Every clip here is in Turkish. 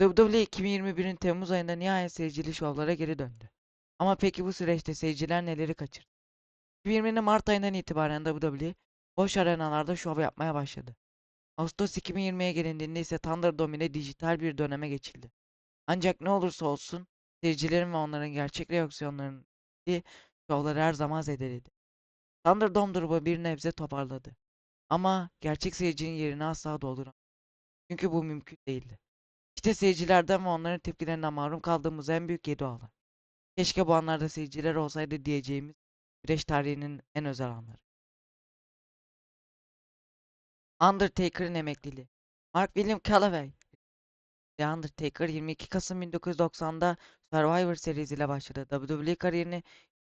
WWE 2021'in Temmuz ayında nihayet seyircili şovlara geri döndü. Ama peki bu süreçte seyirciler neleri kaçırdı? 2020'nin Mart ayından itibaren WWE boş arenalarda şov yapmaya başladı. Ağustos 2020'ye gelindiğinde ise Thunderdome dijital bir döneme geçildi. Ancak ne olursa olsun seyircilerin ve onların gerçek reaksiyonlarının şovları her zaman zedeledi. Thunderdome durumu bir nebze toparladı. Ama gerçek seyircinin yerini asla dolduramadı. Çünkü bu mümkün değildi. İşte seyircilerden ve onların tepkilerinden mahrum kaldığımız en büyük yedi olay. Keşke bu anlarda seyirciler olsaydı diyeceğimiz güreş tarihinin en özel anları. Undertaker'ın emekliliği. Mark William Calloway. The Undertaker 22 Kasım 1990'da Survivor Series ile başladı. WWE kariyerini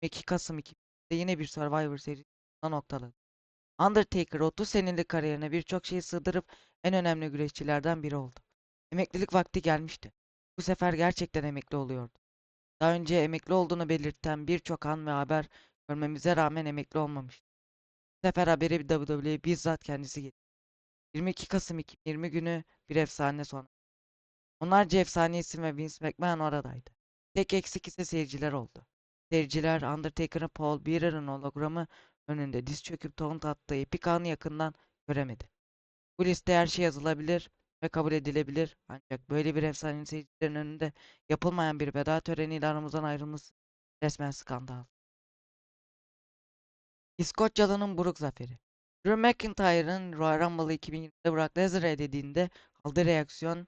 22 Kasım 2000'de yine bir Survivor Series noktaladı. Undertaker 30 senelik kariyerine birçok şeyi sığdırıp en önemli güreşçilerden biri oldu. Emeklilik vakti gelmişti. Bu sefer gerçekten emekli oluyordu. Daha önce emekli olduğunu belirten birçok an ve haber görmemize rağmen emekli olmamıştı. Bu sefer haberi WWE'ye bizzat kendisi getirdi. 22 Kasım 2020 günü bir efsane sona. Onlarca efsane isim ve Vince McMahon oradaydı. Tek eksik ise seyirciler oldu. Seyirciler Undertaker'ın Paul Bearer'ın hologramı önünde diz çöküp taunt attığı epik anı yakından göremedi. Bu liste her şey yazılabilir ve kabul edilebilir ancak böyle bir efsanenin seyircilerin önünde yapılmayan bir veda töreniyle aramızdan ayrılması resmen skandal. İskoçyalı'nın buruk zaferi. Drew McIntyre'ın Royal Rumble'ı 2020'de Brock Lesnar'a elediğinde aldığı reaksiyon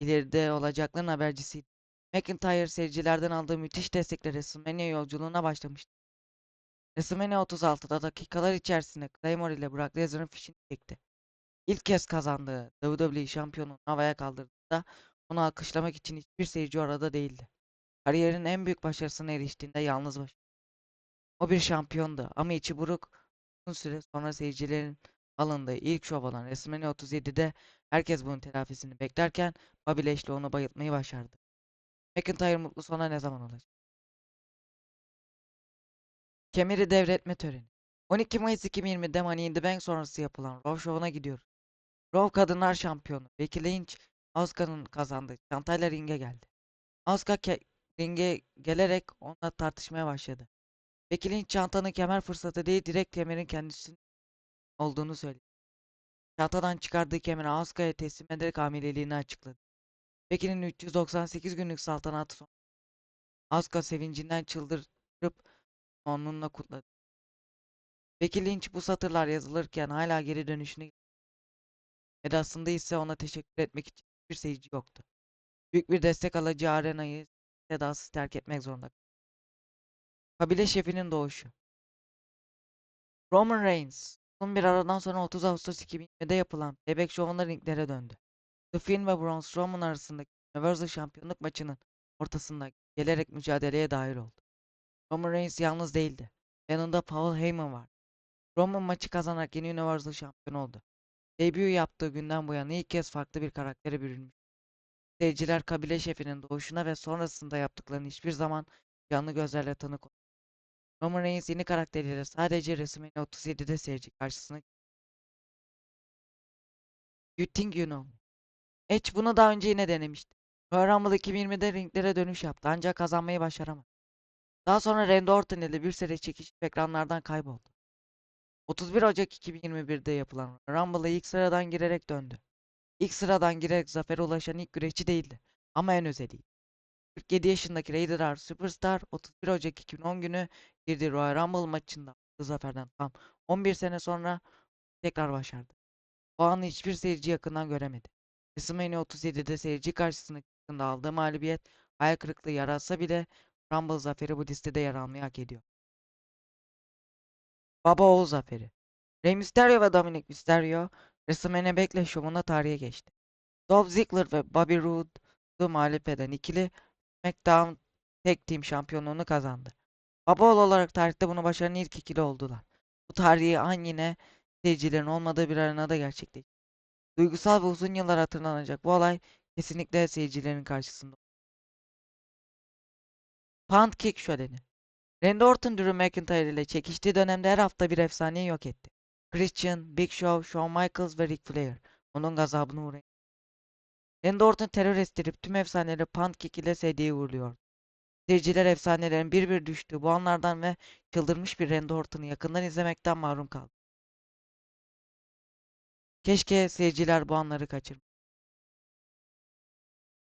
ileride olacakların habercisiydi. McIntyre seyircilerden aldığı müthiş destekle WrestleMania yolculuğuna başlamıştı. WrestleMania 36'da dakikalar içerisinde Claymore ile Brock Lesnar'ın fişini çekti. İlk kez kazandığı WWE şampiyonunu havaya kaldırdığında onu alkışlamak için hiçbir seyirci orada değildi. Kariyerinin en büyük başarısına eriştiğinde yalnız başına. O bir şampiyondu ama içi buruk. Uzun süre sonra seyircilerin alındığı ilk şov olan WrestleMania 37'de herkes bunun telafisini beklerken Bobby Lashley onu bayıltmayı başardı. McIntyre mutlu sona ne zaman olacak? Kemeri devretme töreni. 12 Mayıs 2020'de Money in the Bank sonrası yapılan Raw Show'una gidiyoruz. Raw Kadınlar Şampiyonu Becky Lynch, Asuka'nın kazandığı çantayla ringe geldi. Asuka ringe gelerek onunla tartışmaya başladı. Becky Lynch çantanın kemer fırsatı değil direkt kemerin kendisinin olduğunu söyledi. Çantadan çıkardığı kemeri Asuka'ya teslim ederek hamileliğini açıkladı. Becky'nin 398 günlük saltanatı sonu. Asuka sevincinden çıldırıp onunla kutladı. Becky Lynch bu satırlar yazılırken hala geri dönüşünü Vedasında ise ona teşekkür etmek için bir seyirci yoktu. Büyük bir destek alacağı arenayı sedasız terk etmek zorunda. kaldı. Kabile şefinin doğuşu. Roman Reigns, uzun bir aradan sonra 30 Ağustos 2020'de yapılan Payback Show'una ringlere döndü. The Fiend ve Braun Strowman arasındaki Universal Şampiyonluk maçının ortasında gelerek mücadeleye dahil oldu. Roman Reigns yalnız değildi. Yanında Paul Heyman var. Roman maçı kazanarak yeni Universal Şampiyon oldu. Debut yaptığı günden bu yana ilk kez farklı bir karaktere bürünmüş. Seyirciler kabile şefinin doğuşuna ve sonrasında yaptıklarını hiçbir zaman canlı gözlerle tanık olmadı. Roman Reigns yeni karakteriyle sadece WrestleMania 37'de seyirci karşısına You think you know. Edge bunu daha önce yine denemişti. Royal Rumble 2020'de ringlere dönüş yaptı ancak kazanmayı başaramadı. Daha sonra Randy Orton ile bir süre çekişip ekranlardan kayboldu. 31 Ocak 2021'de yapılan Rumble'a ilk sıradan girerek döndü. İlk sıradan girerek zafere ulaşan ilk güreşçi değildi ama en özeliydi. 47 yaşındaki Raider Superstar 31 Ocak 2010 günü girdiği Royal Rumble maçında aldığı zaferden tam 11 sene sonra tekrar başardı. O anı hiçbir seyirci yakından göremedi. WrestleMania 37'de seyirci karşısında çıktığında aldığı mağlubiyet hayal kırıklığı yaratsa bile Rumble zaferi bu listede yer almayı hak ediyor. Baba oğul zaferi. Rey Mysterio ve Dominic Mysterio WrestleMania Backlash şovunda tarihe geçti. Dolph Ziggler ve Bobby Roode'u mağlup eden ikili SmackDown Tag Team şampiyonluğunu kazandı. Baba oğul olarak tarihte bunu başaran ilk ikili oldular. Bu tarihi an yine seyircilerin olmadığı bir arenada gerçekleşti. Duygusal ve uzun yıllar hatırlanacak bu olay kesinlikle seyircilerin karşısında. Pound Kick şöleni. Randy Orton Drew McIntyre ile çekiştiği dönemde her hafta bir efsaneyi yok etti. Christian, Big Show, Shawn Michaels ve Ric Flair onun gazabına uğrayın. Randy Orton terör estirip tüm efsaneleri Pancake ile SD'ye uğurluyor. Seyirciler efsanelerin bir bir düştüğü bu anlardan ve çıldırmış bir Randy Orton'u yakından izlemekten mahrum kaldı. Keşke seyirciler bu anları kaçırmasaydı.